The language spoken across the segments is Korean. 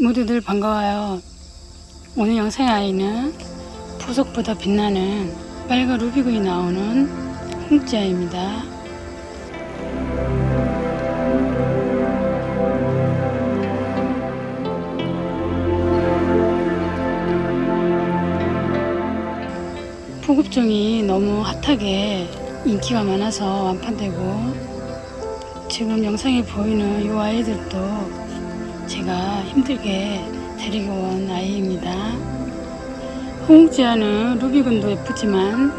모두들 반가워요. 오늘 영상의 아이는 보석보다 빛나는 빨간 루비군이 나오는 홍지아입니다. 보급종이 너무 핫하게 인기가 많아서 완판되고 지금 영상에 보이는 이 아이들도 제가 힘들게 데리고 온 아이입니다. 홍지아는 루비군도 예쁘지만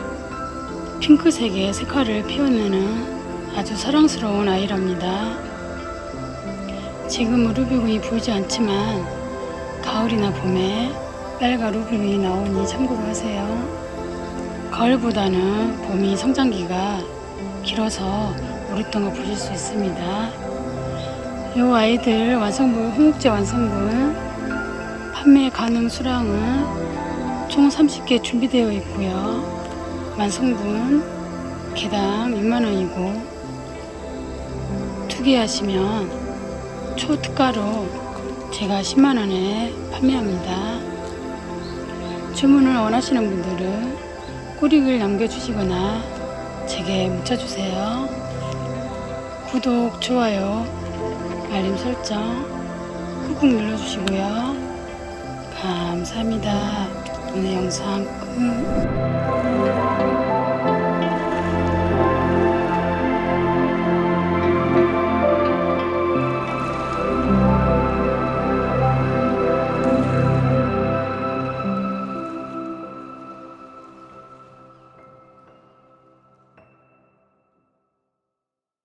핑크색의 색깔을 피워내는 아주 사랑스러운 아이랍니다. 지금 루비군이 보이지 않지만 가을이나 봄에 빨간 루비군이 나오니 참고로 하세요. 가을보다는 봄이 성장기가 길어서 오랫동안 보실 수 있습니다. 이 아이들 완성분, 홍옥제 완성분 판매 가능 수량은 총 30개 준비되어 있고요. 완성분 개당 6만원이고 투기하시면 초특가로 제가 10만원에 판매합니다. 주문을 원하시는 분들은 꼬리글 남겨주시거나 제게 문자 주세요. 구독, 좋아요, 알림 설정 꾹꾹 눌러주시고요. 감사합니다. 오늘 영상 끝.